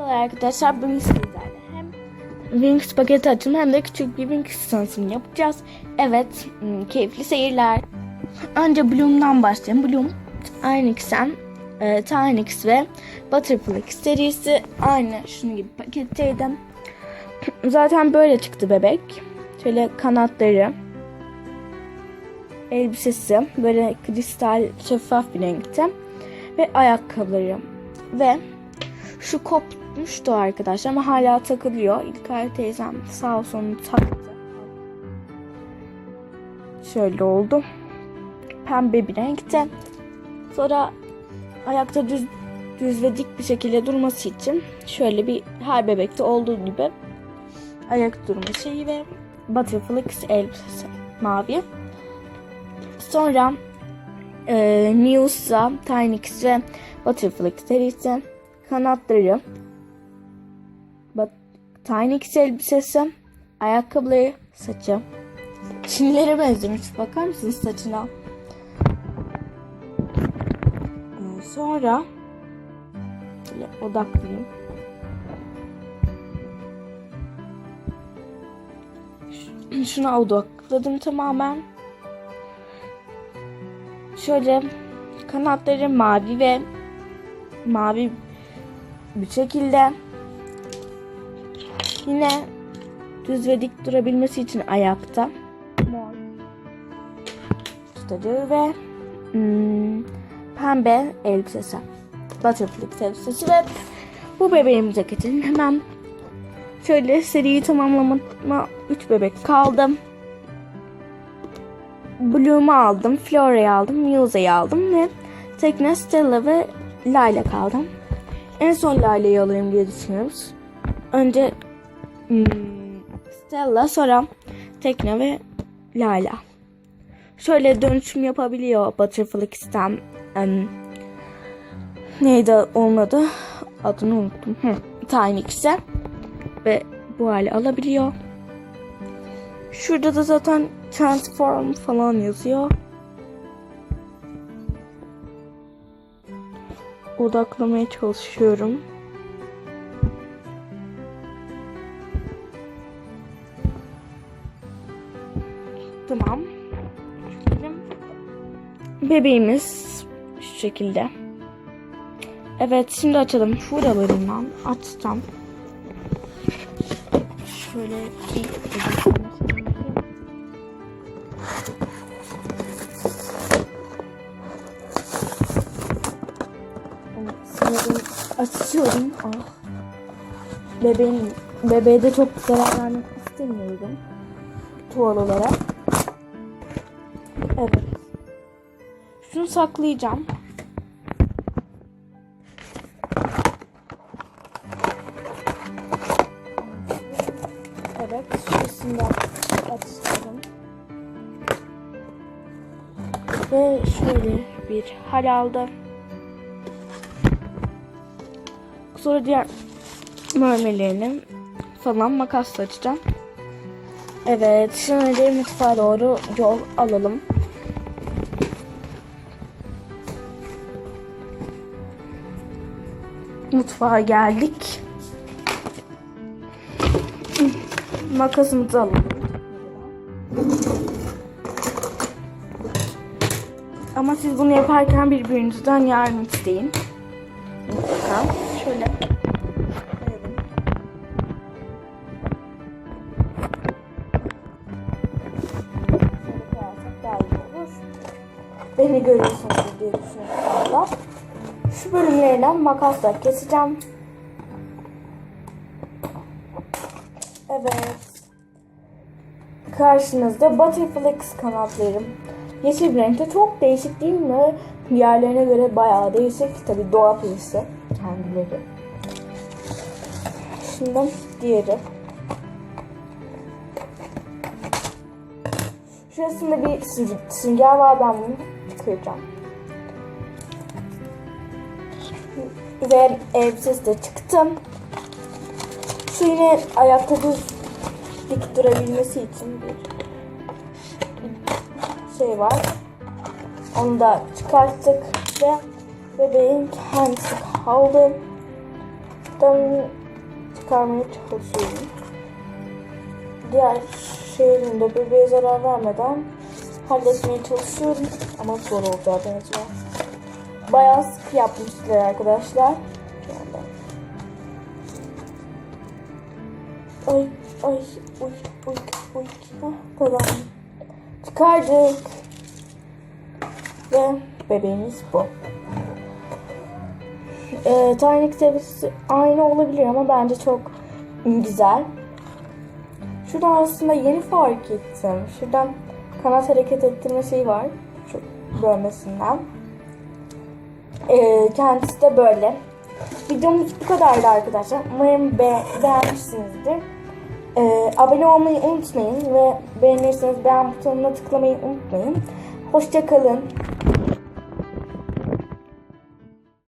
Merhabalar arkadaşlar. Bugün sizlerle hem Wings paketi açımı hem de küçük bir Wings tanıtımı yapacağız. Evet, hmm, keyifli seyirler. Önce Bloom'dan başlayalım. Bloom, Aynix'en, e, Tynix ve Butterfly serisi aynı şunun gibi paketteydi. Zaten böyle çıktı bebek. Şöyle kanatları, elbisesi böyle kristal şeffaf bir renkte ve ayakkabıları ve şu kopmuştu arkadaşlar ama hala takılıyor. İlkay teyzem sağ olsun taktı. Şöyle oldu. Pembe bir renkte. Sonra ayakta düz düz ve dik bir şekilde durması için şöyle bir her bebekte olduğu gibi ayak durma şeyi ve Butterflix elbisesi mavi. Sonra e, News'a, Tynix ve Butterflix serisi kanatları, But Tynix elbisesi, ayakkabıları, saçı. Çinlere benzemiş. Bakar mısınız saçına? Ee, sonra odaklayayım. Şuna odakladım tamamen. Şöyle kanatları mavi ve mavi bir şekilde. Yine düz ve dik durabilmesi için ayakta. Mor. Tutarı ve hmm, pembe elbisesi. Butterfly elbisesi ve bu bebeğimize geçelim hemen şöyle seriyi tamamlama 3 bebek kaldım. Bloom'u aldım, Flora'yı aldım, Musa'yı aldım ve Tekne, Stella ve Layla kaldım. En son Layla'yı alayım diye düşünüyoruz. Önce hmm, Stella, sonra Tekne ve Layla. Şöyle dönüşüm yapabiliyor Butterfly'den. Um, neydi onun adı? Adını unuttum. Hı, Tynix'e. Ve bu hale alabiliyor. Şurada da zaten transform falan yazıyor. Odaklamaya çalışıyorum. Tamam. Bebeğimiz şu şekilde. Evet şimdi açalım. Şuralarından açacağım. Şöyle bir açıyorum. Ah. Bebeğin, bebeğe de çok zarar vermek istemiyorum. Tuval olarak. Evet. Şunu saklayacağım. Evet. Şurasını da. Ve şöyle bir hal aldı. Sonra diğer mermelerini falan makasla açacağım. Evet, şimdi mutfağa doğru yol alalım. Mutfağa geldik. Makasımızı alalım. Ama siz bunu yaparken birbirinizden yardım isteyin. Mutlaka. Şöyle. Beni görüyorsunuz diye düşünüyorum. Şu bölümlerinden makasla keseceğim. Evet. Karşınızda Butterflex kanatlarım. Yeşil renkte çok değişik değil mi? Diğerlerine göre bayağı değişik. Tabi doğa perisi kendileri. Şimdi diğeri. Şurasında bir sünger var ben bunu çıkaracağım. Ve elbisesi de çıktım. Şu yine ayakta düz dik durabilmesi için bir şey var. Onu da çıkarttık ve bebeğin kendisi kaldı. Şuradan çıkarmaya çalışıyorum. Diğer şeylerin de bebeğe zarar vermeden halletmeye çalışıyorum. Ama zor olacağı benziyor. Bayağı sıkı yapmışlar arkadaşlar. Yani. Ay ay uy uy uy. Hah, tamam. Çıkardık. Ve bebeğimiz bu. Ee, Tiny seviyesi aynı olabilir ama bence çok güzel. Şuradan aslında yeni fark ettim. Şuradan kanat hareket ettirme şeyi var. Şu bölmesinden. Ee, kendisi de böyle. Videomuz bu kadardı arkadaşlar. Umarım be beğenmişsinizdir. Ee, abone olmayı unutmayın ve beğenirseniz beğen butonuna tıklamayı unutmayın. Hoşçakalın.